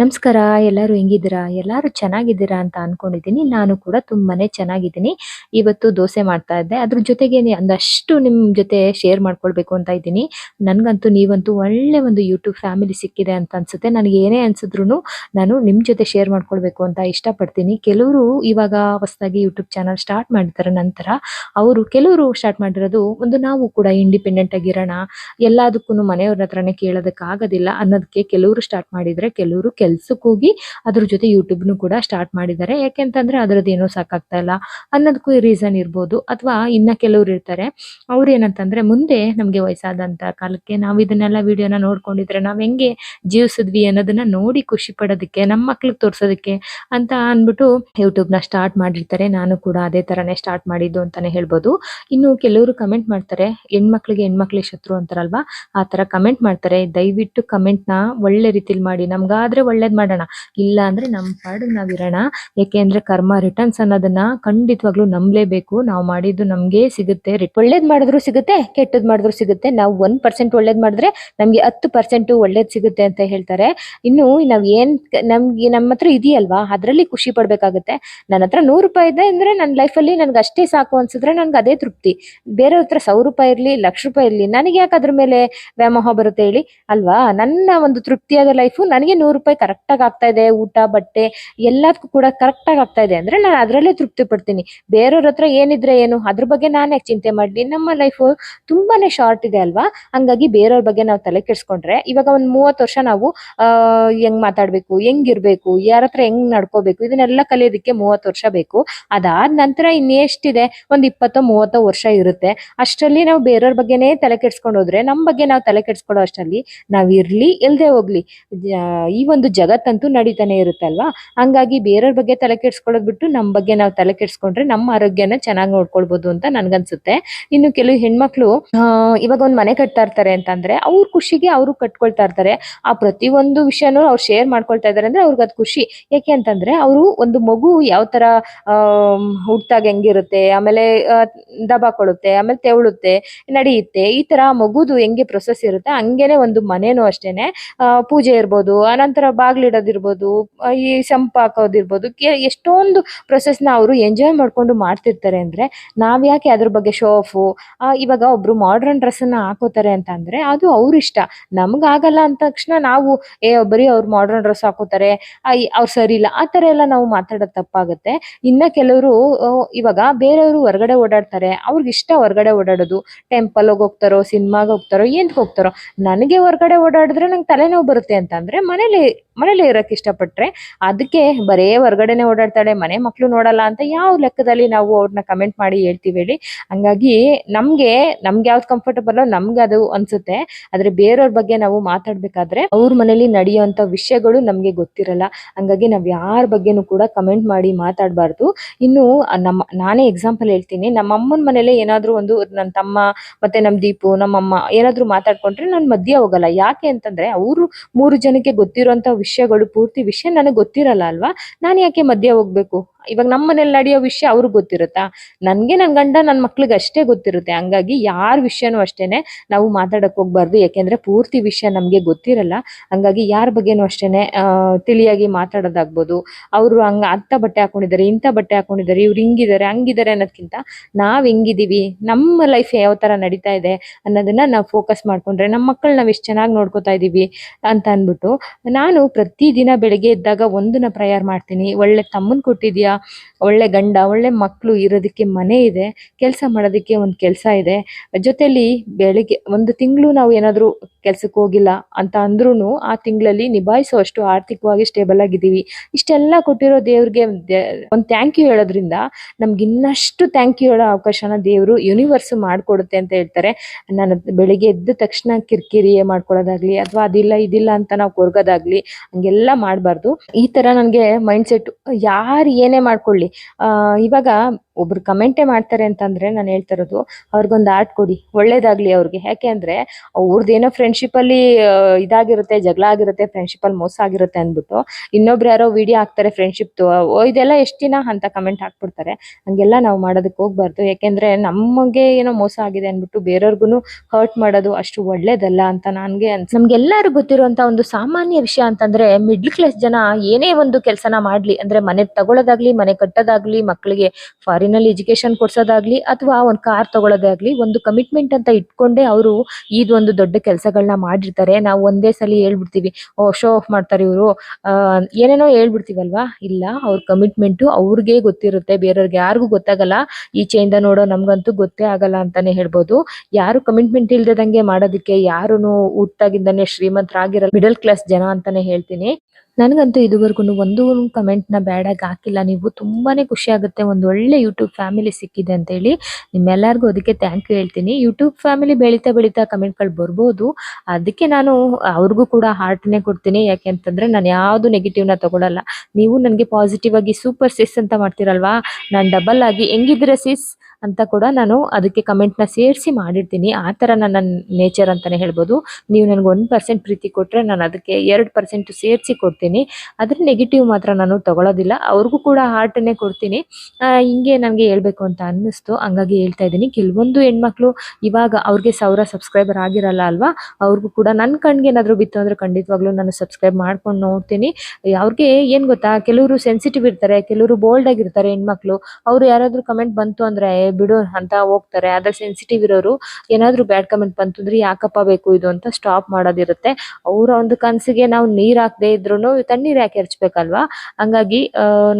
ನಮಸ್ಕಾರ, ಎಲ್ಲರೂ ಹೆಂಗಿದ್ದೀರಾ? ಎಲ್ಲರೂ ಚೆನ್ನಾಗಿದ್ದೀರಾ ಅಂತ ಅನ್ಕೊಂಡಿದ್ದೀನಿ. ನಾನು ಕೂಡ ತುಂಬಾನೇ ಚೆನ್ನಾಗಿದ್ದೀನಿ. ಇವತ್ತು ದೋಸೆ ಮಾಡ್ತಾ ಇದ್ದೆ. ಅದ್ರ ಜೊತೆಗೆ ಒಂದಷ್ಟು ನಿಮ್ ಜೊತೆ ಶೇರ್ ಮಾಡ್ಕೊಳ್ಬೇಕು ಅಂತ ಇದ್ದೀನಿ. ನನಗಂತೂ ನೀವಂತೂ ಒಳ್ಳೆ ಒಂದು ಯೂಟ್ಯೂಬ್ ಫ್ಯಾಮಿಲಿ ಸಿಕ್ಕಿದೆ ಅಂತ ಅನ್ಸುತ್ತೆ. ನನಗೆ ಏನೇ ಅನ್ಸಿದ್ರು ನಾನು ನಿಮ್ ಜೊತೆ ಶೇರ್ ಮಾಡ್ಕೊಳ್ಬೇಕು ಅಂತ ಇಷ್ಟಪಡ್ತೀನಿ. ಕೆಲವರು ಇವಾಗ ಹೊಸದಾಗಿ ಯೂಟ್ಯೂಬ್ ಚಾನಲ್ ಸ್ಟಾರ್ಟ್ ಮಾಡಿದ್ದಾರೆ ನಂತರ, ಅವರು ಕೆಲವರು ಸ್ಟಾರ್ಟ್ ಮಾಡಿರೋದು ಒಂದು ನಾವು ಕೂಡ ಇಂಡಿಪೆಂಡೆಂಟ್ ಆಗಿರೋಣ. ಎಲ್ಲದಕ್ಕೂ ಮನೆಯವ್ರ ಹತ್ರನೇ ಕೇಳೋದಕ್ಕಾಗೋದಿಲ್ಲ ಅನ್ನೋದಕ್ಕೆ ಕೆಲವರು ಸ್ಟಾರ್ಟ್ ಮಾಡಿದ್ರೆ ಕೆಲವರು ಕೆಲ್ಸಕ್ಕೆ ಹೋಗಿ ಅದ್ರ ಜೊತೆ ಯೂಟ್ಯೂಬ್ನು ಕೂಡ ಸ್ಟಾರ್ಟ್ ಮಾಡಿದ್ದಾರೆ. ಯಾಕೆಂತಂದ್ರೆ ಅದ್ರದ್ದು ಏನೋ ಸಾಕಾಗ್ತಾ ಇಲ್ಲ. ಅನ್ನೋದಕ್ಕೂ ರೀಸನ್ ಇರ್ಬೋದು. ಅಥವಾ ಇನ್ನ ಕೆಲವ್ರು ಇರ್ತಾರೆ. ಅವ್ರು ಏನಂತಂದ್ರೆ ಮುಂದೆ ನಮ್ಗೆ ವಯಸ್ಸಾದಂತ ಕಾಲಕ್ಕೆ ನಾವು ಇದನ್ನೆಲ್ಲ ವಿಡಿಯೋನ ನೋಡ್ಕೊಂಡಿದ್ರೆ ನಾವ್ ಹೆಂಗೆ ಜೀವಿಸಿದ್ವಿ ಅನ್ನೋದನ್ನ ನೋಡಿ ಖುಷಿ ಪಡೋದಕ್ಕೆ ನಮ್ಮ ಮಕ್ಳಿಗೆ ತೋರ್ಸೋದಕ್ಕೆ ಅಂತ ಅನ್ಬಿಟ್ಟು ಯೂಟ್ಯೂಬ್ನ ಸ್ಟಾರ್ಟ್ ಮಾಡಿರ್ತಾರೆ. ನಾನು ಕೂಡ ಅದೇ ತರನೇ ಸ್ಟಾರ್ಟ್ ಮಾಡಿದ್ದು ಅಂತಾನೆ ಹೇಳ್ಬೋದು. ಇನ್ನು ಕೆಲವರು ಕಮೆಂಟ್ ಮಾಡ್ತಾರೆ, ಹೆಣ್ಮಕ್ಳಿಗೆ ಹೆಣ್ಮಕ್ಳಿಗೆ ಶತ್ರು ಅಂತಾರಲ್ವಾ? ಆ ತರ ಕಮೆಂಟ್ ಮಾಡ್ತಾರೆ. ದಯವಿಟ್ಟು ಕಮೆಂಟ್ನ ಒಳ್ಳೆ ರೀತಿಲಿ ಮಾಡಿ. ನಮ್ಗಾದ್ರೆ ಒಳ್ಳೇದ್ ಮಾಡೋಣ. ಇಲ್ಲ ಅಂದ್ರೆ ನಮ್ ಪಾಡಿಗೆ ನಾವ್ ಇರೋಣ. ಯಾಕೆ ಅಂದ್ರೆ ಕರ್ಮ ರಿಟರ್ನ್ಸ್ ಅನ್ನೋದನ್ನ ಖಂಡಿತವಾಗ್ಲೂ ನಂಬಲೇಬೇಕು. ನಾವು ಮಾಡಿದ್ದು ನಮ್ಗೆ ಸಿಗುತ್ತೆ. ಒಳ್ಳೇದ್ ಮಾಡಿದ್ರು ಸಿಗುತ್ತೆ, ಕೆಟ್ಟದ್ ಮಾಡಿದ್ರು ಸಿಗುತ್ತೆ. ನಾವು ಒಂದ್ ಪರ್ಸೆಂಟ್ ಒಳ್ಳೇದ್ ಮಾಡಿದ್ರೆ ನಮ್ಗೆ ಹತ್ತು ಪರ್ಸೆಂಟ್ ಒಳ್ಳೇದ್ ಸಿಗುತ್ತೆ ಅಂತ ಹೇಳ್ತಾರೆ. ಇನ್ನು ನಾವ್ ಏನ್ ನಮ್ಗೆ ನಮ್ಮ ಹತ್ರ ಇದೆಯಲ್ವಾ? ಅದ್ರಲ್ಲಿ ಖುಷಿ ಪಡ್ಬೇಕಾಗುತ್ತೆ. ನನ್ನ ಹತ್ರ ನೂರು ರೂಪಾಯಿ ಇದೆ ಅಂದ್ರೆ ನನ್ನ ಲೈಫಲ್ಲಿ ನನ್ಗೆ ಅಷ್ಟೇ ಸಾಕು ಅನ್ಸಿದ್ರೆ ನನ್ಗೆ ಅದೇ ತೃಪ್ತಿ. ಬೇರೆ ಹತ್ರ ಸಾವಿರ ರೂಪಾಯಿ ಇರ್ಲಿ, ಲಕ್ಷ ರೂಪಾಯಿ ಇರ್ಲಿ, ನನಗೆ ಯಾಕೆ ಅದ್ರ ಮೇಲೆ ವ್ಯಾಮೋಹ ಬರುತ್ತೆ ಹೇಳಿ? ಅಲ್ವಾ? ನನ್ನ ಒಂದು ತೃಪ್ತಿಯಾದ ಲೈಫ್ ನನಗೆ ನೂರು ರೂಪಾಯಿ ಕರೆಕ್ಟ್ ಆಗಿ ಆಗ್ತಾ ಇದೆ, ಊಟ, ಬಟ್ಟೆ ಎಲ್ಲದಕ್ಕೂ ಕೂಡ ಕರೆಕ್ಟ್ ಆಗಿ ಆಗ್ತಾ ಇದೆ ಅಂದ್ರೆ ನಾನು ಅದರಲ್ಲೇ ತೃಪ್ತಿ ಪಡ್ತೀನಿ. ಬೇರೆಯವ್ರ ಹತ್ರ ಏನಿದ್ರೆ ಏನು, ಅದ್ರ ಬಗ್ಗೆ ನಾನು ಚಿಂತೆ ಮಾಡ್ಲಿ ನಮ್ಮ ಲೈಫ್ ತುಂಬಾನೇ ಶಾರ್ಟ್ ಇದೆ ಅಲ್ವಾ? ಹಂಗಾಗಿ ಬೇರೆಯವ್ರ ಬಗ್ಗೆ ನಾವು ತಲೆ ಕೆಡ್ಸ್ಕೊಂಡ್ರೆ ಇವಾಗ ಒಂದ್ ಮೂವತ್ತು ವರ್ಷ ನಾವು ಹೆಂಗ್ ಮಾತಾಡ್ಬೇಕು, ಹೆಂಗಿರ್ಬೇಕು, ಯಾರ ಹತ್ರ ಹೆಂಗ್ ನಡ್ಕೋಬೇಕು, ಇದನ್ನೆಲ್ಲ ಕಲಿಯೋದಕ್ಕೆ ಮೂವತ್ತು ವರ್ಷ ಬೇಕು. ಅದಾದ ನಂತರ ಇನ್ನೆಷ್ಟಿದೆ? ಒಂದ್ ಇಪ್ಪತ್ತೋ, ಮೂವತ್ತೋ ವರ್ಷ ಇರುತ್ತೆ. ಅಷ್ಟರಲ್ಲಿ ನಾವು ಬೇರೆಯವ್ರ ಬಗ್ಗೆನೇ ತಲೆ ಕೆಡ್ಸ್ಕೊಂಡು ಹೋದ್ರೆ ನಮ್ ಬಗ್ಗೆ ನಾವು ತಲೆ ಕೆಡ್ಸ್ಕೊಳ್ಳೋ ಅಷ್ಟರಲ್ಲಿ ನಾವ್ ಇರ್ಲಿ, ಇಲ್ದೆ ಹೋಗ್ಲಿ. ಈ ಒಂದು ಜಗತ್ತಂತೂ ನಡೀತಾನೆ ಇರುತ್ತೆ ಅಲ್ವಾ ಹಂಗಾಗಿ ಬೇರೆಯವ್ರ ಬಗ್ಗೆ ತಲೆ ಕೆಡ್ಸ್ಕೊಳ್ಳೋದು ಬಿಟ್ಟು ನಮ್ಮ ಬಗ್ಗೆ ನಾವು ತಲೆ ಕೆಡ್ಸ್ಕೊಂಡ್ರೆ ನಮ್ಮ ಆರೋಗ್ಯನ ಚೆನ್ನಾಗಿ ನೋಡ್ಕೊಳ್ಬೋದು ಅಂತ ನನ್ಗನ್ಸುತ್ತೆ. ಇನ್ನು ಕೆಲವು ಹೆಣ್ಮಕ್ಳು ಇವಾಗ ಒಂದು ಮನೆ ಕಟ್ತಾ ಇರ್ತಾರೆ ಅಂತಂದ್ರೆ ಅವ್ರ ಖುಷಿಗೆ ಅವರು ಕಟ್ಕೊಳ್ತಾ ಇರ್ತಾರೆ. ಆ ಪ್ರತಿ ಒಂದು ವಿಷಯನೂ ಅವ್ರು ಶೇರ್ ಮಾಡ್ಕೊಳ್ತಾ ಇದಾರೆ ಅಂದ್ರೆ ಅವ್ರಿಗೆ ಅದು ಖುಷಿ. ಯಾಕೆ ಅಂತಂದ್ರೆ ಅವರು ಒಂದು ಮಗು ಯಾವ ತರ ಹುಟ್ಟಾಗ ಹೆಂಗಿರುತ್ತೆ, ಆಮೇಲೆ ದಬಾಕೊಳ್ಳುತ್ತೆ ಆಮೇಲೆ ತೆವಳುತ್ತೆ, ನಡೆಯುತ್ತೆ, ಈ ತರ ಮಗುದು ಹೆಂಗೆ ಪ್ರೊಸೆಸ್ ಇರುತ್ತೆ ಹಂಗೇನೆ ಒಂದು ಮನೇನು ಅಷ್ಟೇನೆ ಪೂಜೆ ಇರ್ಬೋದು, ಅನಂತರ ಬಾಗ್ಲಿಡೋದಿರ್ಬೋದು ಈ ಸಂಪ್ ಹಾಕೋದಿರ್ಬೋದು ಎಷ್ಟೊಂದು ಪ್ರೊಸೆಸ್ನ ಅವರು ಎಂಜಾಯ್ ಮಾಡ್ಕೊಂಡು ಮಾಡ್ತಿರ್ತಾರೆ ಅಂದ್ರೆ ನಾವ್ ಯಾಕೆ ಅದ್ರ ಬಗ್ಗೆ ಶೋ ಆಫು ಇವಾಗ ಒಬ್ರು ಮಾಡ್ರನ್ ಡ್ರೆಸ್ ಅನ್ನ ಹಾಕೋತಾರೆ ಅಂತ ಅಂದ್ರೆ ಅದು ಅವ್ರ ಇಷ್ಟ. ನಮ್ಗ್ ಆಗಲ್ಲ ಅಂದ ತಕ್ಷಣ ನಾವು, ಏ, ಬರೀ ಅವ್ರು ಮಾಡ್ರನ್ ಡ್ರೆಸ್ ಹಾಕೋತಾರೆ ಅವ್ರು ಸರಿ ಇಲ್ಲ, ಆ ತರ ಎಲ್ಲ ನಾವು ಮಾತಾಡೋದು ತಪ್ಪಾಗುತ್ತೆ. ಇನ್ನ ಕೆಲವರು ಇವಾಗ ಬೇರೆಯವರು ಹೊರಗಡೆ ಓಡಾಡ್ತಾರೆ, ಅವ್ರಿಗೆ ಇಷ್ಟ ಹೊರಗಡೆ ಓಡಾಡೋದು. ಟೆಂಪಲ್ ಹೋಗ್ತಾರೋ ಸಿನಿಮಾಗೆ ಹೋಗ್ತಾರೋ ಏನಕ್ಕೆ ಹೋಗ್ತಾರೋ, ನನಗೆ ಹೊರಗಡೆ ಓಡಾಡಿದ್ರೆ ನಂಗೆ ತಲೆನೋವು ಬರುತ್ತೆ ಅಂತ ಅಂದ್ರೆ ಮನೇಲಿ ಮನೇಲಿ ಇರೋಕೆ ಇಷ್ಟಪಟ್ರೆ ಅದಕ್ಕೆ ಬರೇ ಹೊರಗಡೆನೆ ಓಡಾಡ್ತಾಳೆ, ಮನೆ ಮಕ್ಳು ನೋಡಲ್ಲ ಅಂತ ಯಾವ ಲೆಕ್ಕದಲ್ಲಿ ನಾವು ಅವ್ರನ್ನ ಕಮೆಂಟ್ ಮಾಡಿ ಹೇಳ್ತೀವಿ ಹೇಳಿ. ಹಂಗಾಗಿ ನಮ್ಗೆ ನಮ್ಗೆ ಯಾವ್ದು ಕಂಫರ್ಟಬಲ್ ನಮ್ಗೆ ಅದು ಅನ್ಸುತ್ತೆ. ಆದ್ರೆ ಬೇರೆಯವ್ರ ಬಗ್ಗೆ ನಾವು ಮಾತಾಡ್ಬೇಕಾದ್ರೆ ಅವ್ರ ಮನೇಲಿ ನಡೆಯುವಂತ ವಿಷಯಗಳು ನಮ್ಗೆ ಗೊತ್ತಿರಲ್ಲ. ಹಂಗಾಗಿ ನಾವ್ ಯಾರ ಬಗ್ಗೆನೂ ಕೂಡ ಕಮೆಂಟ್ ಮಾಡಿ ಮಾತಾಡಬಾರ್ದು. ಇನ್ನು ನಮ್ಮ ನಾನೇ ಎಕ್ಸಾಂಪಲ್ ಹೇಳ್ತೀನಿ. ನಮ್ಮ ಅಮ್ಮನ ಮನೇಲೆ ಏನಾದ್ರೂ ಒಂದು ನನ್ನ ತಮ್ಮ ಮತ್ತೆ ನಮ್ ದೀಪು ನಮ್ಮಮ್ಮ ಏನಾದ್ರೂ ಮಾತಾಡ್ಕೊಂಡ್ರೆ ನಾನು ಮಧ್ಯ ಹೋಗಲ್ಲ. ಯಾಕೆ ಅಂತಂದ್ರೆ ಅವರು ಮೂರು ಜನಕ್ಕೆ ಗೊತ್ತಿರುವಂತ ವಿಷಯಗಳು ಪೂರ್ತಿ ವಿಷಯ ನನಗೆ ಗೊತ್ತಿರಲ್ಲ ಅಲ್ವಾ? ನಾನು ಯಾಕೆ ಮಧ್ಯ ಹೋಗ್ಬೇಕು? ಇವಾಗ ನಮ್ಮ ಮನೇಲಿ ನಡೆಯೋ ವಿಷಯ ಅವ್ರಿಗೆ ಗೊತ್ತಿರುತ್ತಾ? ನನಗೆ ನನ್ ಗಂಡ ನನ್ ಮಕ್ಳಿಗೆ ಅಷ್ಟೇ ಗೊತ್ತಿರುತ್ತೆ. ಹಂಗಾಗಿ ಯಾರ ವಿಷಯನೂ ಅಷ್ಟೇನೆ ನಾವು ಮಾತಾಡಕ್ ಹೋಗ್ಬಾರ್ದು. ಯಾಕೆಂದ್ರೆ ಪೂರ್ತಿ ವಿಷಯ ನಮ್ಗೆ ಗೊತ್ತಿರಲ್ಲ. ಹಂಗಾಗಿ ಯಾರ ಬಗ್ಗೆನೂ ಅಷ್ಟೇನೆ ತಿಳಿಯಾಗಿ ಮಾತಾಡೋದಾಗ್ಬೋದು. ಅವ್ರು ಹಂಗ ಅತ್ತ ಬಟ್ಟೆ ಹಾಕೊಂಡಿದ್ದಾರೆ, ಇಂಥ ಬಟ್ಟೆ ಹಾಕೊಂಡಿದ್ದಾರೆ, ಇವ್ರು ಹಿಂಗಿದ್ದಾರೆ, ಹಂಗಿದ್ದಾರೆ ಅನ್ನೋದ್ಕಿಂತ ನಾವ್ ಹೆಂಗಿದೀವಿ? ನಮ್ಮ ಲೈಫ್ ಯಾವ ತರ ನಡೀತಾ ಇದೆ ಅನ್ನೋದನ್ನ ನಾವು ಫೋಕಸ್ ಮಾಡ್ಕೊಂಡ್ರೆ ನಮ್ಮ ಮಕ್ಕಳು ನಾವ್ ಎಷ್ಟು ಚೆನ್ನಾಗಿ ನೋಡ್ಕೋತಾ ಇದೀವಿ ಅಂತ ಅನ್ಬಿಟ್ಟು ನಾನು ಪ್ರತಿದಿನ ಬೆಳಿಗ್ಗೆ ಎದ್ದಾಗ ಒಂದನ್ನ ಪ್ರಯಾರ್ ಮಾಡ್ತೀನಿ. ಒಳ್ಳೆ ತಮ್ಮನ್ ಕೊಟ್ಟಿದ್ಯಾ? ಒಳ್ಳೆ ಗಂಡ, ಒಳ್ಳೆ ಮಕ್ಕಳು ಇರೋದಕ್ಕೆ ಮನೆ ಇದೆ, ಕೆಲಸ ಮಾಡೋದಕ್ಕೆ ಒಂದು ಕೆಲಸ ಇದೆ. ಜೊತೆಲಿ ಬೆಳಿಗ್ಗೆ ಒಂದು ತಿಂಗಳು ನಾವು ಏನಾದರೂ ಕೆಲಸಕ್ಕೆ ಹೋಗಿಲ್ಲ ಅಂತ ಅಂದ್ರೂ ಆ ತಿಂಗಳಲ್ಲಿ ನಿಭಾಯಿಸುವಷ್ಟು ಆರ್ಥಿಕವಾಗಿ ಸ್ಟೇಬಲ್ ಆಗಿದ್ದೀವಿ. ಇಷ್ಟೆಲ್ಲ ಕೊಟ್ಟಿರೋ ದೇವ್ರಿಗೆ ಒಂದು ಥ್ಯಾಂಕ್ ಯು ಹೇಳೋದ್ರಿಂದ ನಮ್ಗೆ ಇನ್ನಷ್ಟು ಥ್ಯಾಂಕ್ ಯು ಹೇಳೋ ಅವಕಾಶನ ದೇವರು ಯೂನಿವರ್ಸ್ ಮಾಡ್ಕೊಡುತ್ತೆ ಅಂತ ಹೇಳ್ತಾರೆ. ನಾನು ಬೆಳಿಗ್ಗೆ ಎದ್ದ ತಕ್ಷಣ ಕಿರಿಕಿರಿ ಮಾಡ್ಕೊಳ್ಳೋದಾಗ್ಲಿ ಅಥವಾ ಅದಿಲ್ಲ, ಇದಿಲ್ಲ ಅಂತ ನಾವು ಕೊರಗೋದಾಗ್ಲಿ ಹಂಗೆಲ್ಲ ಮಾಡಬಾರ್ದು. ಈ ತರ ನನಗೆ ಮೈಂಡ್ ಸೆಟ್ ಯಾರು ಏನೇ ಮಾಡ್ಕೊಳ್ಳಿ. ಇವಾಗ ಒಬ್ರು ಕಮೆಂಟೇ ಮಾಡ್ತಾರೆ ಅಂತಂದ್ರೆ ನಾನು ಹೇಳ್ತಾ ಇರೋದು, ಅವ್ರಿಗೊಂದು ಆರ್ಟ್ ಕೊಡಿ, ಒಳ್ಳೇದಾಗ್ಲಿ ಅವ್ರಿಗೆ. ಯಾಕೆ ಅಂದ್ರೆ ಫ್ರೆಂಡ್ಶಿಪ್ ಅಲ್ಲಿ ಇದಾಗಿರುತ್ತೆ, ಜಗಳ ಆಗಿರುತ್ತೆ ಫ್ರೆಂಡ್ಶಿಪ್ ಅಲ್ಲಿ ಮೋಸ ಆಗಿರುತ್ತೆ ಅಂದ್ಬಿಟ್ಟು ಇನ್ನೊಬ್ರು ಯಾರೋ ವಿಡಿಯೋ ಹಾಕ್ತಾರೆ ಫ್ರೆಂಡ್ಶಿಪ್ ಇದೆಲ್ಲ ಎಷ್ಟು ದಿನ ಅಂತ ಕಮೆಂಟ್ ಹಾಕ್ಬಿಡ್ತಾರೆ. ಹಂಗೆಲ್ಲ ನಾವು ಮಾಡೋದಕ್ಕೆ ಹೋಗ್ಬಾರ್ದು. ಯಾಕೆಂದ್ರೆ ನಮಗೆ ಏನೋ ಮೋಸ ಆಗಿದೆ ಅಂದ್ಬಿಟ್ಟು ಬೇರೆಯವ್ರಿಗೂ ಹರ್ಟ್ ಮಾಡೋದು ಅಷ್ಟು ಒಳ್ಳೇದಲ್ಲ ಅಂತ ನನಗೆ ಅನ್ಸ್, ನಮ್ಗೆಲ್ಲರೂ ಗೊತ್ತಿರುವಂತ ಒಂದು ಸಾಮಾನ್ಯ ವಿಷಯ ಅಂತಂದ್ರೆ ಮಿಡ್ಲ್ ಕ್ಲಾಸ್ ಜನ ಏನೇ ಒಂದು ಕೆಲಸನ ಮಾಡ್ಲಿ, ಅಂದ್ರೆ ಮನೆ ತಗೊಳ್ಳೋದಾಗ್ಲಿ ಮನೆ ಕಟ್ಟೋದಾಗ್ಲಿ ಮಕ್ಕಳಿಗೆ ಫಾರಿನ್ ಅಲ್ಲಿ ಎಜುಕೇಶನ್ ಕೊಡ್ಸೋದಾಗ್ಲಿ ಅಥವಾ ಒಂದ್ ಕಾರ್ ತಗೊಳ್ಳೋದಾಗ್ಲಿ ಒಂದು ಕಮಿಟ್ಮೆಂಟ್ ಅಂತ ಇಟ್ಕೊಂಡೇ ಅವರು ಇದೊಂದು ದೊಡ್ಡ ಕೆಲಸಗಳನ್ನ ಮಾಡಿರ್ತಾರೆ. ನಾವು ಒಂದೇ ಸಲ ಹೇಳ್ಬಿಡ್ತೀವಿ, ಓ ಶೋ ಆಫ್ ಮಾಡ್ತಾರೆ ಇವರು. ಏನೇನೋ ಹೇಳ್ಬಿಡ್ತೀವಲ್ವಾ? ಇಲ್ಲ, ಅವ್ರ ಕಮಿಟ್ಮೆಂಟ್ ಅವ್ರಿಗೆ ಗೊತ್ತಿರುತ್ತೆ. ಬೇರೆಯವ್ರಿಗೆ ಯಾರಿಗೂ ಗೊತ್ತಾಗಲ್ಲ. ಈಚೆಯಿಂದ ನೋಡೋ ನಮಗಂತೂ ಗೊತ್ತೇ ಆಗಲ್ಲ ಅಂತಾನೆ ಹೇಳ್ಬೋದು. ಯಾರು ಕಮಿಟ್ಮೆಂಟ್ ಇಲ್ದದಂಗೆ ಮಾಡೋದಕ್ಕೆ ಯಾರುನು ಹುಟ್ಟಾಗಿಂದಾನೆ ಶ್ರೀಮಂತರಾಗಿರಲ್ಲ ಮಿಡಲ್ ಕ್ಲಾಸ್ ಜನ ಅಂತಾನೆ ಹೇಳ್ತೀನಿ. ನನಗಂತೂ ಇದುವರೆಗೂ ಒಂದು ಕಮೆಂಟ್ನ ಬ್ಯಾಡಾಗಿ ಹಾಕಿಲ್ಲ. ನೀವು ತುಂಬಾನೇ ಖುಷಿ ಆಗುತ್ತೆ. ಒಂದು ಒಳ್ಳೆ ಯೂಟ್ಯೂಬ್ ಫ್ಯಾಮಿಲಿ ಸಿಕ್ಕಿದೆ ಅಂತ ಹೇಳಿ ನಿಮ್ಮೆಲ್ಲರಿಗೂ ಅದಕ್ಕೆ ಥ್ಯಾಂಕ್ ಯು ಹೇಳ್ತೀನಿ. ಯೂಟ್ಯೂಬ್ ಫ್ಯಾಮಿಲಿ ಬೆಳೀತಾ ಬೆಳೀತಾ ಕಮೆಂಟ್ಗಳು ಬರ್ಬೋದು. ಅದಕ್ಕೆ ನಾನು ಅವ್ರಿಗೂ ಕೂಡ ಹಾರ್ಟ್ನೇ ಕೊಡ್ತೀನಿ. ಯಾಕೆ ಅಂತಂದ್ರೆ ನಾನು ಯಾವುದು ನೆಗೆಟಿವ್ನ ನ ತಗೊಳಲ್ಲ. ನೀವು ನನಗೆ ಪಾಸಿಟಿವ್ ಆಗಿ ಸೂಪರ್ ಸಿಸ್ ಅಂತ ಮಾಡ್ತೀರಲ್ವಾ? ನಾನು ಡಬಲ್ ಆಗಿ ಹೆಂಗಿದ್ರೆ ಸಿಸ್ ಅಂತ ಕೂಡ ನಾನು ಅದಕ್ಕೆ ಕಮೆಂಟ್ನ ಸೇರಿಸಿ ಮಾಡಿರ್ತೀನಿ. ಆ ಥರ ನನ್ನ ನೇಚರ್ ಅಂತಾನೆ ಹೇಳ್ಬೋದು. ನೀವು ನನಗೆ ಒಂದು ಪರ್ಸೆಂಟ್ ಪ್ರೀತಿ ಕೊಟ್ಟರೆ ನಾನು ಅದಕ್ಕೆ ಎರಡು ಪರ್ಸೆಂಟ್ ಸೇರಿಸಿ ಕೊಡ್ತೀನಿ. ಅದರ ನೆಗೆಟಿವ್ ಮಾತ್ರ ನಾನು ತಗೊಳ್ಳೋದಿಲ್ಲ ಅವ್ರಿಗೂ ಕೂಡ ಹಾರ್ಟನ್ನೇ ಕೊಡ್ತೀನಿ. ಹಿಂಗೆ ನನಗೆ ಹೇಳ್ಬೇಕು ಅಂತ ಅನ್ನಿಸ್ತು. ಹಂಗಾಗಿ ಹೇಳ್ತಾ ಇದ್ದೀನಿ. ಕೆಲವೊಂದು ಹೆಣ್ಮಕ್ಳು ಇವಾಗ ಅವ್ರಿಗೆ ಸಾವಿರ ಸಬ್ಸ್ಕ್ರೈಬರ್ ಆಗಿರಲ್ಲ ಅಲ್ವಾ? ಅವ್ರಿಗೂ ಕೂಡ ನನ್ನ ಕಣ್ಗೆ ಏನಾದರೂ ಬಿತ್ತು ಅಂದ್ರೆ ಖಂಡಿತವಾಗ್ಲೂ ನಾನು ಸಬ್ಸ್ಕ್ರೈಬ್ ಮಾಡ್ಕೊಂಡು ನೋಡ್ತೀನಿ. ಅವ್ರಿಗೆ ಏನು ಗೊತ್ತಾ? ಕೆಲವರು ಸೆನ್ಸಿಟಿವ್ ಇರ್ತಾರೆ ಕೆಲವರು ಬೋಲ್ಡ್ ಆಗಿರ್ತಾರೆ ಹೆಣ್ಮಕ್ಳು. ಅವ್ರು ಯಾರಾದರೂ ಕಮೆಂಟ್ ಬಂತು ಅಂದರೆ "ಏ, ಬಿಡು ಅಂತ ಹೋಗ್ತಾರೆ. ಆದ್ರೆ ಸೆನ್ಸಿಟಿವ್ ಇರೋರು ಏನಾದ್ರು ಬ್ಯಾಡ್ ಕಮೆಂಟ್ ಬಂತು ಅಂದ್ರೆ ಯಾಕಪ್ಪ ಬೇಕು ಇದು ಅಂತ ಸ್ಟಾಪ್ ಮಾಡೋದಿರುತ್ತೆ. ಅವರ ಒಂದು ಕನ್ಸಿಗೆ ನಾವು ನೀರ್ ಹಾಕದೆ ಇದ್ರು ತಣ್ಣೀರ್ ಯಾಕೆ ಎರಚ್ಬೇಕಲ್ವಾ? ಹಂಗಾಗಿ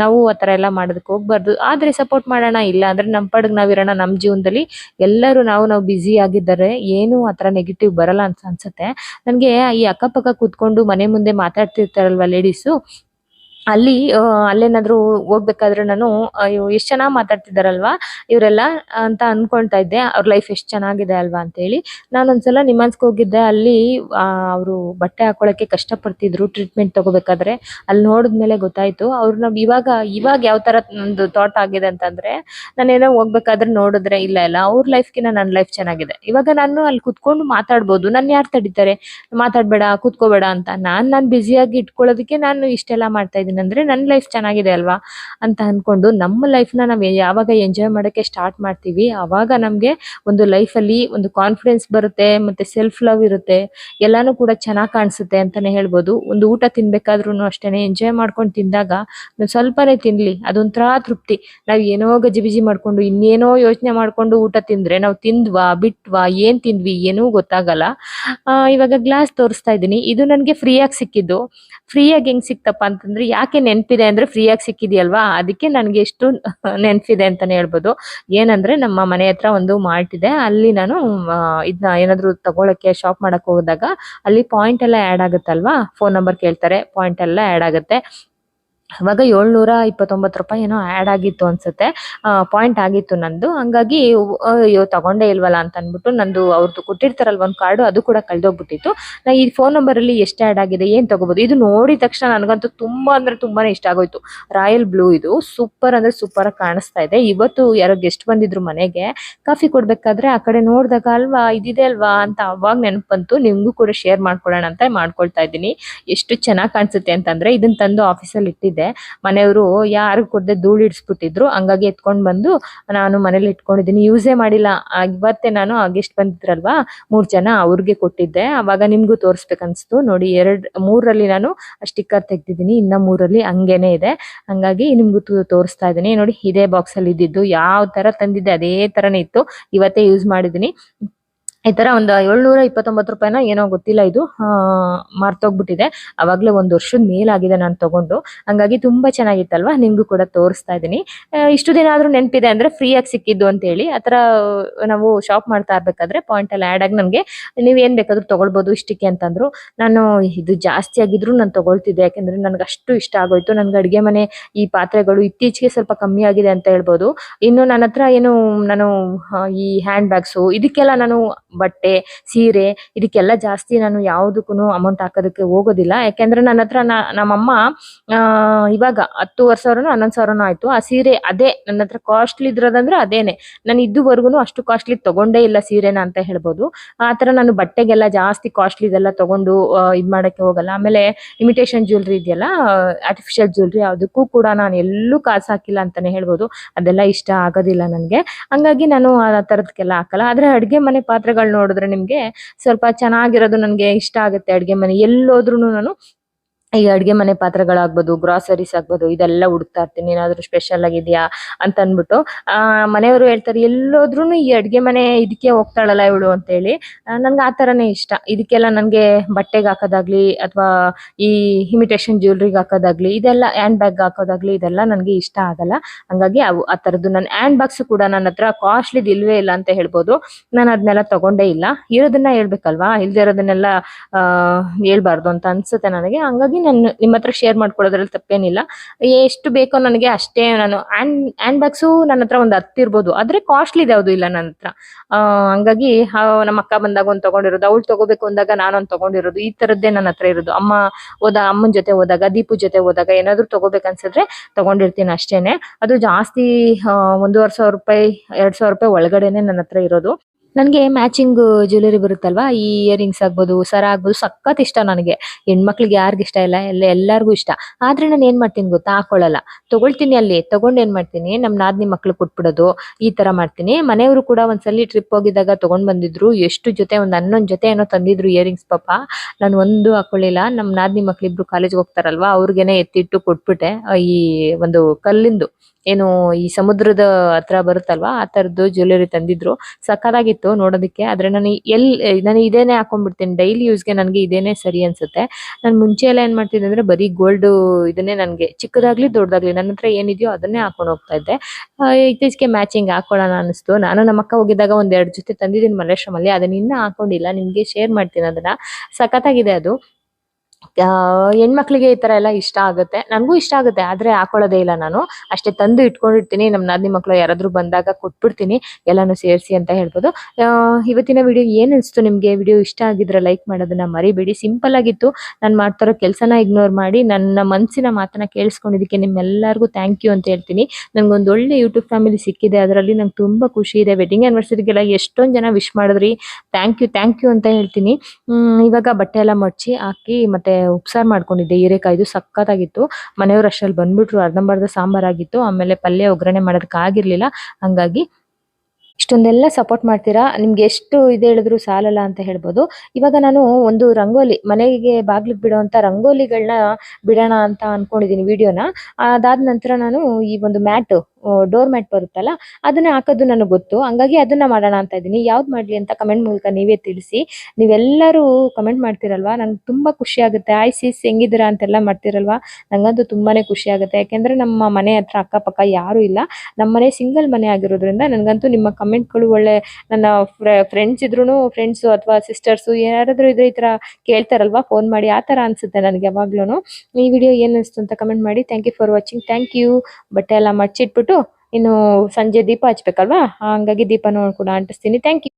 ನಾವು ಆತರ ಎಲ್ಲ ಮಾಡೋದಕ್ಕೆ ಹೋಗ್ಬಾರ್ದು. ಆದ್ರೆ ಸಪೋರ್ಟ್ ಮಾಡೋಣ ಇಲ್ಲ ಅಂದ್ರೆ ನಮ್ ಪಡಗ್ ನಾವಿರೋಣ ನಮ್ ಜೀವನದಲ್ಲಿ ಎಲ್ಲರೂ ನಾವು ನಾವು ಬ್ಯುಸಿ ಆಗಿದ್ದಾರೆ. ಏನು ಆತರ ನೆಗೆಟಿವ್ ಬರಲ್ಲ ಅಂತ ಅನ್ಸುತ್ತೆ. ನನ್ಗೆ ಈ ಅಕ್ಕಪಕ್ಕ ಕೂತ್ಕೊಂಡು ಮನೆ ಮುಂದೆ ಮಾತಾಡ್ತಿರ್ತಾರಲ್ವಾ ಲೇಡೀಸು ಅಲ್ಲಿ ಅಲ್ಲೇನಾದ್ರು ಹೋಗ್ಬೇಕಾದ್ರೆ ನಾನು ಅಯ್ಯೋ ಎಷ್ಟ್ ಚೆನ್ನಾಗ್ ಮಾತಾಡ್ತಿದಾರಲ್ವಾ, ಇವರೆಲ್ಲ ಅಂತ ಅನ್ಕೊಳ್ತಾ ಇದ್ದೆ, ಅವ್ರ ಲೈಫ್ ಎಷ್ಟ್ ಚೆನ್ನಾಗಿದೆ ಅಲ್ವಾ ಅಂತ ಹೇಳಿ. ನಾನು ಒಂದ್ಸಲ ನಿಮಾನ್ಸ್ಗೆ ಹೋಗಿದ್ದೆ, ಅಲ್ಲಿ ಅವರು ಬಟ್ಟೆ ಹಾಕೊಳಕ್ಕೆ ಕಷ್ಟ ಪಡ್ತಿದ್ರು ಟ್ರೀಟ್ಮೆಂಟ್ ತಗೋಬೇಕಾದ್ರೆ. ಅಲ್ಲಿ ನೋಡಿದ್ಮೇಲೆ ಗೊತ್ತಾಯ್ತು ಅವ್ರನ್ನ ಇವಾಗ ಇವಾಗ ಯಾವ ತರ ನಂದು ಥಾಟ್ ಆಗಿದೆ ಅಂತಂದ್ರೆ, ನಾನೇನೋ ಹೋಗ್ಬೇಕಾದ್ರೆ ನೋಡಿದ್ರೆ ಇಲ್ಲ ಇಲ್ಲ, ಅವ್ರ ಲೈಫ್ಗಿನ ನನ್ನ ಲೈಫ್ ಚೆನ್ನಾಗಿದೆ. ಇವಾಗ ನಾನು ಅಲ್ಲಿ ಕುತ್ಕೊಂಡು ಮಾತಾಡ್ಬೋದು ನನ್ನ ಯಾರು ತಡಿತಾರೆ? ಮಾತಾಡ್ಬೇಡ, ಕೂತ್ಕೋಬೇಡ ಅಂತ. ನಾನ್ ನಾನ್ ಬ್ಯುಸಿಯಾಗಿ ಇಟ್ಕೊಳ್ಳೋದಕ್ಕೆ ನಾನು ಇಷ್ಟೆಲ್ಲ ಮಾಡ್ತಾ ಅಂದ್ರೆ ನನ್ನ ಲೈಫ್ ಚೆನ್ನಾಗಿದೆ ಅಲ್ವಾ ಅಂತ ಅನ್ಕೊಂಡು ನಮ್ಮ ಲೈಫ್ನ ನಾವು ಯಾವಾಗ ಎಂಜಾಯ್ ಮಾಡೋಕ್ಕೆ ಸ್ಟಾರ್ಟ್ ಮಾಡ್ತೀವಿ, ಅವಾಗ ನಮಗೆ ಒಂದು ಲೈಫಲ್ಲಿ ಒಂದು ಕಾನ್ಫಿಡೆನ್ಸ್ ಬರುತ್ತೆ, ಮತ್ತೆ ಸೆಲ್ಫ್ ಲವ್ ಇರುತ್ತೆ, ಎಲ್ಲಾನು ಕೂಡ ಚೆನ್ನಾಗಿ ಕಾಣಿಸುತ್ತೆ ಅಂತಾನೆ ಹೇಳ್ಬೋದು. ಒಂದು ಊಟ ತಿನ್ಬೇಕಾದ್ರೂ ಅಷ್ಟೇನೆ ಎಂಜಾಯ್ ಮಾಡ್ಕೊಂಡು ತಿಂದಾಗ ನಾವು ಸ್ವಲ್ಪನೇ ತಿನ್ಲಿ, ಅದೊಂಥರ ತೃಪ್ತಿ. ನಾವು ಏನೋ ಗಜಿಬಿಜಿ ಮಾಡ್ಕೊಂಡು ಇನ್ನೇನೋ ಯೋಚನೆ ಮಾಡ್ಕೊಂಡು ಊಟ ತಿಂದ್ರೆ ನಾವು ತಿಂದ್ವಾ, ಬಿಟ್ವಾ, ಏನ್ ತಿಂದ್ವಿ, ಏನೂ ಗೊತ್ತಾಗಲ್ಲ. ಇವಾಗ ಗ್ಲಾಸ್ ತೋರಿಸ್ತಾ ಇದ್ದೀನಿ. ಇದು ನನಗೆ ಫ್ರೀಯಾಗಿ ಸಿಕ್ಕಿದ್ದು. ಫ್ರೀಯಾಗಿ ಹೆಂಗ್ ಸಿಕ್ತಪ್ಪ ಅಂತಂದ್ರೆ ಯಾಕೆ ನೆನಪಿದೆ ಅಂದ್ರೆ ಫ್ರೀಯಾಗಿ ಸಿಕ್ಕಿದೆಯಲ್ವಾ? ಅದಕ್ಕೆ ನನಗೆ ಎಷ್ಟು ನೆನಪಿದೆ ಅಂತಾನೆ ಹೇಳ್ಬೋದು. ಏನಂದ್ರೆ ನಮ್ಮ ಮನೆ ಹತ್ರ ಒಂದು ಮಾರ್ಟ್ ಇದೆ. ಅಲ್ಲಿ ನಾನು ಇದನ್ನ ಏನಾದ್ರು ತಗೊಳಕ್ಕೆ ಶಾಪ್ ಮಾಡಕ್ ಹೋದಾಗ ಅಲ್ಲಿ ಪಾಯಿಂಟ್ ಎಲ್ಲ ಆಡ್ ಆಗುತ್ತಲ್ವಾ? ಫೋನ್ ನಂಬರ್ ಕೇಳ್ತಾರೆ ಪಾಯಿಂಟ್ ಎಲ್ಲ ಆಡ್ ಆಗುತ್ತೆ. ಅವಾಗ ಏಳ್ನೂರ ಇಪ್ಪತ್ತೊಂಬತ್ತು ರೂಪಾಯಿ ಏನೋ ಆ್ಯಡ್ ಆಗಿತ್ತು ಅನ್ಸುತ್ತೆ. ಪಾಯಿಂಟ್ ಆಗಿತ್ತು ನಂದು. ಹಂಗಾಗಿ, ಅಯ್ಯೋ, ತಗೊಂಡೇ ಇಲ್ವಲ್ಲ ಅಂತ ಅಂದ್ಬಿಟ್ಟು ನಂದು ಅವ್ರದ್ದು ಕೊಟ್ಟಿರ್ತಾರಲ್ವ ಒಂದು ಕಾರ್ಡು ಅದು ಕೂಡ ಕಳ್ದೋಗ್ಬಿಟ್ಟಿತ್ತು. ನಾ ಈ ಫೋನ್ ನಂಬರಲ್ಲಿ ಎಷ್ಟು ಆ್ಯಡ್ ಆಗಿದೆ, ಏನು ತಗೋಬೋದು? ಇದು ನೋಡಿದ ತಕ್ಷಣ ನನಗಂತೂ ತುಂಬಾ ಅಂದ್ರೆ ತುಂಬಾನೇ ಇಷ್ಟ ಆಗೋಯ್ತು. ರಾಯಲ್ ಬ್ಲೂ ಇದು. ಸೂಪರ್ ಅಂದ್ರೆ ಸೂಪರ್ ಆಗಿ ಕಾಣಿಸ್ತಾ ಇದೆ. ಇವತ್ತು ಯಾರೋ ಗೆಸ್ಟ್ ಬಂದಿದ್ರು ಮನೆಗೆ. ಕಾಫಿ ಕೊಡಬೇಕಾದ್ರೆ ಆ ಕಡೆ ನೋಡಿದಾಗ ಅಲ್ವಾ, ಇದಿದೆ ಅಲ್ವಾ ಅಂತ ಅವಾಗ ನೆನಪು ಬಂತು ನಿಮಗೂ ಕೂಡ ಶೇರ್ ಮಾಡ್ಕೊಳ್ಳೋಣ ಅಂತ ಮಾಡ್ಕೊಳ್ತಾ ಇದ್ದೀನಿ. ಎಷ್ಟು ಚೆನ್ನಾಗಿ ಕಾಣಿಸುತ್ತೆ ಅಂತಂದ್ರೆ ಇದನ್ನ ತಂದು ಆಫೀಸಲ್ಲಿ ಇಟ್ಟಿದ್ದೆ. ಮನೆಯವರು ಯಾರು ಕೊಡದೆ ಧೂಳು ಇಡ್ಸ್ಬಿಟ್ಟಿದ್ರು. ಹಂಗಾಗಿ ಎತ್ಕೊಂಡ್ ಬಂದು ನಾನು ಮನೇಲಿ ಇಟ್ಕೊಂಡಿದ್ದೀನಿ. ಯೂಸೇ ಮಾಡಿಲ್ಲ. ಇವತ್ತೆ ನಾನು ಗೆಸ್ಟ್ ಬಂದಿದ್ರಲ್ವಾ? ಮೂರ್ ಜನ ಅವ್ರಿಗೆ ಕೊಟ್ಟಿದ್ದೆ. ಅವಾಗ ನಿಮ್ಗೂ ತೋರಿಸ್ಬೇಕನ್ಸ್ತು. ನೋಡಿ, ಎರಡ್, ಮೂರರಲ್ಲಿ ನಾನು ಸ್ಟಿಕ್ಕರ್ ತೆಗ್ದಿದ್ದೀನಿ. ಇನ್ನ ಮೂರಲ್ಲಿ ಹಂಗೇನೆ ಇದೆ. ಹಂಗಾಗಿ ನಿಮ್ಗೂ ತೋರಿಸ್ತಾ ಇದ್ದೀನಿ. ನೋಡಿ, ಇದೇ ಬಾಕ್ಸ್ ಅಲ್ಲಿ ಇದ್ದಿದ್ದು. ಯಾವ ತರ ತಂದಿದ್ದೆ, ಅದೇ ತರನೇ ಇತ್ತು. ಇವತ್ತೇ ಯೂಸ್ ಮಾಡಿದ್ದೀನಿ. ಈ ತರ ಒಂದು ಏಳ್ನೂರ ಇಪ್ಪತ್ತೊಂಬತ್ತು ರೂಪಾಯಿನ ಏನೋ ಗೊತ್ತಿಲ್ಲ ಇದು. ಮರ್ತೋಗ್ಬಿಟ್ಟಿದೆ. ಅವಾಗ್ಲೇ ಒಂದ್ ವರ್ಷದ ಮೇಲಾಗಿದೆ ನಾನು ತಗೊಂಡು. ಹಂಗಾಗಿ ತುಂಬಾ ಚೆನ್ನಾಗಿತ್ತಲ್ವಾ? ನಿಮ್ಗೂ ಕೂಡ ತೋರಿಸ್ತಾ ಇದ್ದೀನಿ ಇಷ್ಟು ದಿನ ಆದ್ರೂ ನೆನಪಿದೆ ಅಂದ್ರೆ ಫ್ರೀ ಆಗಿ ಸಿಕ್ಕಿದ್ದು ಅಂತ ಹೇಳಿ ಆತರ ನಾವು ಶಾಪ್ ಮಾಡ್ತಾ ಇರ್ಬೇಕಾದ್ರೆ ಪಾಯಿಂಟ್ ಅಲ್ಲಿ ಆಡ್ ಆಗಿ ನಮ್ಗೆ ನೀವ್ ಏನ್ ಬೇಕಾದ್ರೂ ತಗೊಳ್ಬೋದು ಇಷ್ಟಕ್ಕೆ ಅಂತಂದ್ರು. ನಾನು ಇದು ಜಾಸ್ತಿ ಆಗಿದ್ರು ನಾನು ತಗೊಳ್ತಿದ್ದೆ. ಯಾಕಂದ್ರೆ ನನಗೆ ಅಷ್ಟು ಇಷ್ಟ ಆಗೋಯ್ತು. ನನ್ಗೆ ಅಡುಗೆ ಮನೆ ಈ ಪಾತ್ರೆಗಳು ಇತ್ತೀಚೆಗೆ ಸ್ವಲ್ಪ ಕಮ್ಮಿ ಆಗಿದೆ ಅಂತ ಹೇಳ್ಬೋದು. ಇನ್ನು ನನ್ನ ಏನು, ನಾನು ಈ ಹ್ಯಾಂಡ್ ಬ್ಯಾಗ್ಸು ಇದಕ್ಕೆಲ್ಲ ನಾನು ಬಟ್ಟೆ, ಸೀರೆ ಇದಕ್ಕೆಲ್ಲ ಜಾಸ್ತಿ ನಾನು ಯಾವುದಕ್ಕೂ ಅಮೌಂಟ್ ಹಾಕೋದಕ್ಕೆ ಹೋಗೋದಿಲ್ಲ. ಯಾಕೆಂದ್ರೆ ನನ್ನ ಹತ್ರ ನಮ್ಮಮ್ಮ ಇವಾಗ ಹತ್ತುವರೆ ಸಾವಿರನೋ ಹನ್ನೊಂದು ಸಾವಿರನೋ ಆಯ್ತು. ಆ ಸೀರೆ ಅದೇ ನನ್ನ ಹತ್ರ ಕಾಸ್ಟ್ಲಿ ಇದ್ರದಂದ್ರೆ ಅದೇನೆ. ನಾನು ಇದುವರೆಗೂ ಅಷ್ಟು ಕಾಸ್ಟ್ಲಿ ತಗೊಂಡೇ ಇಲ್ಲ ಸೀರೆನ ಅಂತ ಹೇಳ್ಬೋದು. ಆ ತರ ನಾನು ಬಟ್ಟೆಗೆಲ್ಲ ಜಾಸ್ತಿ ಕಾಸ್ಟ್ಲಿ ಇದೆಲ್ಲ ತಗೊಂಡು ಇದು ಮಾಡಕ್ಕೆ ಹೋಗಲ್ಲ. ಆಮೇಲೆ ಇಮಿಟೇಷನ್ ಜ್ಯುವೆಲ್ರಿ ಇದೆಯಲ್ಲ ಆರ್ಟಿಫಿಷಿಯಲ್ ಜ್ಯುವೆಲ್ರಿ ಅದಕ್ಕೂ ಕೂಡ ನಾನು ಎಲ್ಲೂ ಕಾಸು ಹಾಕಿಲ್ಲ ಅಂತಾನೆ ಹೇಳ್ಬೋದು. ಅದೆಲ್ಲ ಇಷ್ಟ ಆಗೋದಿಲ್ಲ ನನಗೆ. ಹಂಗಾಗಿ ನಾನು ಆ ತರದಕ್ಕೆಲ್ಲ ಹಾಕಲ್ಲ. ಆದ್ರೆ ಅಡುಗೆ ಮನೆ ಪಾತ್ರೆಗಳು ನೋಡಿದ್ರೆ ನಿಮ್ಗೆ ಸ್ವಲ್ಪ ಚೆನ್ನಾಗಿರೋದು ನನಗೆ ಇಷ್ಟ ಆಗುತ್ತೆ ಅಡ್ಗೆ ಮನೆ. ಎಲ್ಲೋದ್ರೂ ನಾನು ಈ ಅಡಿಗೆ ಮನೆ ಪಾತ್ರೆಗಳಾಗ್ಬೋದು ಗ್ರಾಸರೀಸ್ ಆಗ್ಬೋದು, ಇದೆಲ್ಲ ಹುಡುಕ್ತಾ ಇರ್ತೀನಿ. ಏನಾದ್ರು ಸ್ಪೆಷಲ್ ಆಗಿದೆಯಾ ಅಂತ ಅಂದ್ಬಿಟ್ಟು, ಆ, ಮನೆಯವರು ಹೇಳ್ತಾರೆ ಎಲ್ಲೋದ್ರೂ ಈ ಅಡಿಗೆ ಮನೆ ಇದಕ್ಕೆ ಹೋಗ್ತಾಳಲ್ಲ ಇವಳು ಅಂತ ಹೇಳಿ ನನ್ಗೆ ಆ ಥರನೇ ಇಷ್ಟ. ಇದಕ್ಕೆಲ್ಲ ನನಗೆ ಬಟ್ಟೆಗೆ ಹಾಕೋದಾಗ್ಲಿ ಅಥವಾ ಈ ಇಮಿಟೇಷನ್ ಜ್ಯುವೆಲ್ರಿಗೆ ಹಾಕೋದಾಗ್ಲಿ, ಇದೆಲ್ಲ ಹ್ಯಾಂಡ್ ಬ್ಯಾಗ್ ಹಾಕೋದಾಗ್ಲಿ, ಇದೆಲ್ಲ ನನಗೆ ಇಷ್ಟ ಆಗಲ್ಲ. ಹಂಗಾಗಿ ಅವು, ಆ ಥರದ್ದು ನನ್ನ ಹ್ಯಾಂಡ್ ಬ್ಯಾಗ್ಸ್ ಕೂಡ ನನ್ನ ಹತ್ರ ಕಾಸ್ಟ್ಲಿದ್ ಇಲ್ವೇ ಇಲ್ಲ ಅಂತ ಹೇಳ್ಬೋದು. ನಾನು ಅದನ್ನೆಲ್ಲ ತಗೊಂಡೇ ಇಲ್ಲ. ಇರೋದನ್ನ ಹೇಳ್ಬೇಕಲ್ವಾ? ಇಲ್ದೇ ಇರೋದನ್ನೆಲ್ಲ ಹೇಳ್ಬಾರ್ದು ಅಂತ ಅನ್ಸುತ್ತೆ ನನಗೆ. ಹಂಗಾಗಿ ನಾನು ನಿಮ್ಮ ಹತ್ರ ಶೇರ್ ಮಾಡ್ಕೊಳ್ಳೋದ್ರಲ್ಲಿ ತಪ್ಪೇನಿಲ್ಲ. ಎಷ್ಟು ಬೇಕೋ ನನಗೆ ಅಷ್ಟೇ ನಾನು ಹ್ಯಾಂಡ್ ಹ್ಯಾಂಡ್ ಬ್ಯಾಗ್ಸು ನನ್ನ ಹತ್ರ ಒಂದು ಹತ್ತು ಇರ್ಬೋದು. ಆದ್ರೆ ಕಾಸ್ಟ್ಲಿ ಯಾವುದು ಇಲ್ಲ ನನ್ನ ಹತ್ರ. ಹಂಗಾಗಿ ನಮ್ಮ ಅಕ್ಕ ಬಂದಾಗ ಒಂದು ತಗೊಂಡಿರೋದು, ಅವಳು ತಗೋಬೇಕು ಅಂದಾಗ ನಾನೊಂದು ತಗೊಂಡಿರೋದು. ಈ ತರದ್ದೇ ನನ್ನ ಹತ್ರ ಇರೋದು. ಅಮ್ಮ ಹೋದ, ಅಮ್ಮನ ಜೊತೆ ಹೋದಾಗ ದೀಪು ಜೊತೆ ಹೋದಾಗ ಏನಾದ್ರು ತಗೋಬೇಕನ್ಸಿದ್ರೆ ತಗೊಂಡಿರ್ತೀನಿ ಅಷ್ಟೇನೆ. ಅದು ಜಾಸ್ತಿ ಒಂದೂವರೆ ಸಾವಿರ ರೂಪಾಯಿ, ಎರಡ್ ಸಾವಿರ ರೂಪಾಯಿ ಒಳಗಡೆನೆ ನನ್ನ ಹತ್ರ ಇರೋದು. ನನಗೆ ಮ್ಯಾಚಿಂಗ್ ಜ್ಯುವೆಲರಿ ಬರುತ್ತಲ್ವಾ? ಈ ಇಯರಿಂಗ್ಸ್ ಆಗ್ಬೋದು ಸರ ಆಗ್ಬೋದು, ಸಖತ್ ಇಷ್ಟ ನನಗೆ. ಹೆಣ್ಮಕ್ಳಿಗೆ ಯಾರಿಗ ಇಷ್ಟ ಇಲ್ಲ? ಎಲ್ಲ ಎಲ್ಲರಿಗೂ ಇಷ್ಟ. ಆದ್ರೆ ನಾನು ಏನ್ ಮಾಡ್ತೀನಿ ಗೊತ್ತಾ? ಹಾಕೊಳ್ಳಲ್ಲ ತಗೊಳ್ತೀನಿ ಅಲ್ಲಿ. ತಗೊಂಡ್ ಏನ್ ಮಾಡ್ತೀನಿ? ನಮ್ ನಾದಿನಿ ಮಕ್ಳು ಕೊಟ್ಬಿಡೋದು. ಈ ತರ ಮಾಡ್ತೀನಿ. ಮನೆಯವರು ಕೂಡ ಒಂದ್ಸಲಿ ಟ್ರಿಪ್ ಹೋಗಿದ್ದಾಗ ತಗೊಂಡ್ ಬಂದಿದ್ರು. ಎಷ್ಟು ಜೊತೆ, ಒಂದ್ ಹನ್ನೊಂದ್ ಜೊತೆ ಏನೋ ತಂದಿದ್ರು ಇಯರಿಂಗ್ಸ್ ಪಾಪ. ನಾನು ಒಂದು ಹಾಕೊಳ್ಳಿಲ್ಲ ನಮ್ ನಾದಿನಿ ಮಕ್ಳಿಬ್ರು ಕಾಲೇಜ್ಗೆ ಹೋಗ್ತಾರಲ್ವಾ? ಅವ್ರಿಗೇನೆ ಎತ್ತಿಟ್ಟು ಕೊಟ್ಬಿಟ್ಟೆ, ಈ ಒಂದು ಕಲ್ಲಿಂದು. ಏನು ಈ ಸಮುದ್ರದ ಹತ್ರ ಬರುತ್ತಲ್ವಾ? ಆ ತರದ್ದು ಜ್ಯುವೆಲರಿ ತಂದಿದ್ರು. ಸಕ್ಕತ್ತಾಗಿತ್ತು ನೋಡೋದಕ್ಕೆ. ಆದ್ರೆ ನಾನು ಎಲ್, ನಾನು ಇದೇನೆ ಹಾಕೊಂಡ್ಬಿಡ್ತೀನಿ. ಡೈಲಿ ಯೂಸ್ಗೆ ನನಗೆ ಇದೇನೆ ಸರಿ ಅನ್ಸುತ್ತೆ. ನಾನು ಮುಂಚೆ ಎಲ್ಲ ಏನ್ ಮಾಡ್ತಿದ್ದೆ ಅಂದ್ರೆ ಬರೀ ಗೋಲ್ಡ್ ಇದನ್ನೇ ನನಗೆ ಚಿಕ್ಕದಾಗ್ಲಿ ದೊಡ್ಡದಾಗ್ಲಿ ನನ್ನ ಹತ್ರ ಏನಿದೆಯೋ ಅದನ್ನೇ ಹಾಕೊಂಡು ಹೋಗ್ತಾ ಇದ್ದೆ. ಇತ್ತೀಚೆಗೆ ಮ್ಯಾಚಿಂಗ್ ಹಾಕೊಳ್ಳೋಣ ಅನಿಸ್ತು ನಾನು ನಮ್ಮ ಅಕ್ಕ ಹೋಗಿದ್ದಾಗ ಒಂದ್ ಎರಡು ಜೊತೆ ತಂದಿದ್ದೀನಿ ಮಲ್ಲೇಶ್ವರಮಲ್ಲಿ ಅದನ್ನ ಇನ್ನೂ ಹಾಕೊಂಡಿಲ್ಲ. ನಿಮ್ಗೆ ಶೇರ್ ಮಾಡ್ತೀನಿ ಅದನ್ನ. ಸಖತ್ತಾಗಿದೆ ಅದು. ಹೆಣ್ಮಕ್ಳಿಗೆ ಈ ತರ ಎಲ್ಲ ಇಷ್ಟ ಆಗುತ್ತೆ. ನನಗೂ ಇಷ್ಟ ಆಗುತ್ತೆ, ಆದ್ರೆ ಹಾಕೊಳ್ಳೋದೇ ಇಲ್ಲ ನಾನು. ಅಷ್ಟೇ ತಂದು ಇಟ್ಕೊಂಡಿರ್ತೀನಿ, ನಮ್ಮ ನಾದಿ ಮಕ್ಳು ಯಾರಾದ್ರೂ ಬಂದಾಗ ಕೊಟ್ಬಿಡ್ತೀನಿ, ಎಲ್ಲಾನು ಸೇರಿಸಿ ಅಂತ ಹೇಳ್ಬೋದು. ಇವತ್ತಿನ ವಿಡಿಯೋ ಏನ್ ಅನಿಸ್ತು ನಿಮ್ಗೆ? ವಿಡಿಯೋ ಇಷ್ಟ ಆಗಿದ್ರೆ ಲೈಕ್ ಮಾಡೋದನ್ನ ಮರಿಬೇಡಿ. ಸಿಂಪಲ್ ಆಗಿತ್ತು. ನಾನು ಮಾಡ್ತಿರೋ ಕೆಲಸನ ಇಗ್ನೋರ್ ಮಾಡಿ, ನನ್ನ ಮನಸ್ಸಿನ ಮಾತನ್ನ ಕೇಳಿಸ್ಕೊಂಡಿದ್ದಕ್ಕೆ ನಿಮ್ಮೆಲ್ಲರಿಗೂ ಥ್ಯಾಂಕ್ ಯು ಅಂತ ಹೇಳ್ತೀನಿ. ನನಗೊಂದು ಒಳ್ಳೆ ಯೂಟ್ಯೂಬ್ ಫ್ಯಾಮಿಲಿ ಸಿಕ್ಕಿದೆ, ಅದರಲ್ಲಿ ನಂಗೆ ತುಂಬಾ ಖುಷಿ ಇದೆ. ವೆಡ್ಡಿಂಗ್ ಆನಿವರ್ಸರಿಗೆಲ್ಲ ಎಷ್ಟೊಂದು ಜನ ವಿಶ್ ಮಾಡಿದ್ರಿ. ಥ್ಯಾಂಕ್ ಯು ಥ್ಯಾಂಕ್ ಯು ಅಂತ ಹೇಳ್ತೀನಿ. ಇವಾಗ ಬಟ್ಟೆ ಎಲ್ಲ ಮಡ್ಚಿ ಹಾಕಿ ಮತ್ತೆ ಉಪ್ಸಾರು ಮಾಡ್ಕೊಂಡಿದ್ದೆ. ಹೀರೆಕಾಯ್ದು ಸಖತ್ತಾಗಿತ್ತು ಮನೆಯವ್ರು ಅಷ್ಟ್ರಲ್ಲಿ ಬಂದ್ಬಿಟ್ರು. ಅರ್ಧಂಬರ್ಧ ಸಾಂಬಾರ್ ಆಗಿತ್ತು ಆಮೇಲೆ ಪಲ್ಯ ಒಗ್ಗರಣೆ ಮಾಡೋದಕ್ಕೆ ಆಗಿರ್ಲಿಲ್ಲ. ಹಂಗಾಗಿ ಇಷ್ಟೊಂದೆಲ್ಲ ಸಪೋರ್ಟ್ ಮಾಡ್ತೀರಾ? ನಿಮ್ಗೆ ಎಷ್ಟು ಇದು ಹೇಳಿದ್ರು ಸಾಲಲ್ಲ ಅಂತ ಹೇಳ್ಬೋದು. ಇವಾಗ ನಾನು ಒಂದು ರಂಗೋಲಿ, ಮನೆಗೆ ಬಾಗ್ಲಿಗೆ ಬಿಡುವಂತ ರಂಗೋಲಿಗಳನ್ನ ಬಿಡೋಣ ಅಂತ ಅನ್ಕೊಂಡಿದೀನಿ ವಿಡಿಯೋನ. ಅದಾದ ನಂತರ ನಾನು ಈ ಒಂದು ಮ್ಯಾಟ್ ಡೋರ್ ಮ್ಯಾಟ್ ಬರುತ್ತಲ್ಲ, ಅದನ್ನ ಹಾಕೋದು ನನಗೆ ಗೊತ್ತು. ಹಂಗಾಗಿ ಅದನ್ನ ಮಾಡೋಣ ಅಂತ ಇದ್ದೀನಿ. ಯಾವ್ದು ಮಾಡ್ಲಿ ಅಂತ ಕಮೆಂಟ್ ಮೂಲಕ ನೀವೇ ತಿಳಿಸಿ. ನೀವೆಲ್ಲರೂ ಕಮೆಂಟ್ ಮಾಡ್ತಿರಲ್ವಾ? ನಂಗೆ ತುಂಬಾ ಖುಷಿ ಆಗುತ್ತೆ. ಆಯ್ ಸಿಸ್ ಹೆಂಗಿದ್ದೀರಾ ಅಂತೆಲ್ಲ ಮಾಡ್ತಿರಲ್ವಾ? ನಂಗಂತೂ ತುಂಬಾನೇ ಖುಷಿ ಆಗುತ್ತೆ. ಯಾಕೆಂದ್ರೆ ನಮ್ಮ ಮನೆ ಹತ್ರ ಅಕ್ಕಪಕ್ಕ ಯಾರು ಇಲ್ಲ. ನಮ್ಮ ಮನೆ ಸಿಂಗಲ್ ಮನೆ ಆಗಿರೋದ್ರಿಂದ ನನಗಂತೂ ನಿಮ್ಮ ಕಮೆಂಟ್ಗಳು ಒಳ್ಳೆ ನನ್ನ ಫ್ರೆಂಡ್ಸ್ ಇದ್ರು ಫ್ರೆಂಡ್ಸು ಅಥವಾ ಸಿಸ್ಟರ್ಸು ಯಾರಾದರೂ ಇದ್ರೆ ಈ ತರ ಕೇಳ್ತಾರಲ್ವಾ? ಫೋನ್ ಮಾಡಿ ಆ ತರ ಅನ್ಸುತ್ತೆ ನನಗೆ ಯಾವಾಗ್ಲೂ ಈ ವಿಡಿಯೋ ಏನ್ ಅನಿಸ್ತು ಅಂತ ಕಮೆಂಟ್ ಮಾಡಿ. Thank you for watching thank you ಬಟ್ಟೆ ಎಲ್ಲ ಮಡ್ಚಿಟ್ಬಿಟ್ಟು, ಇನ್ನು ಸಂಜೆ ದೀಪ ಹಚ್ಬೇಕಲ್ವಾ? ಹಂಗಾಗಿ ದೀಪನೂ ಕೂಡ ಅಂಟಿಸ್ತೀನಿ. Thank you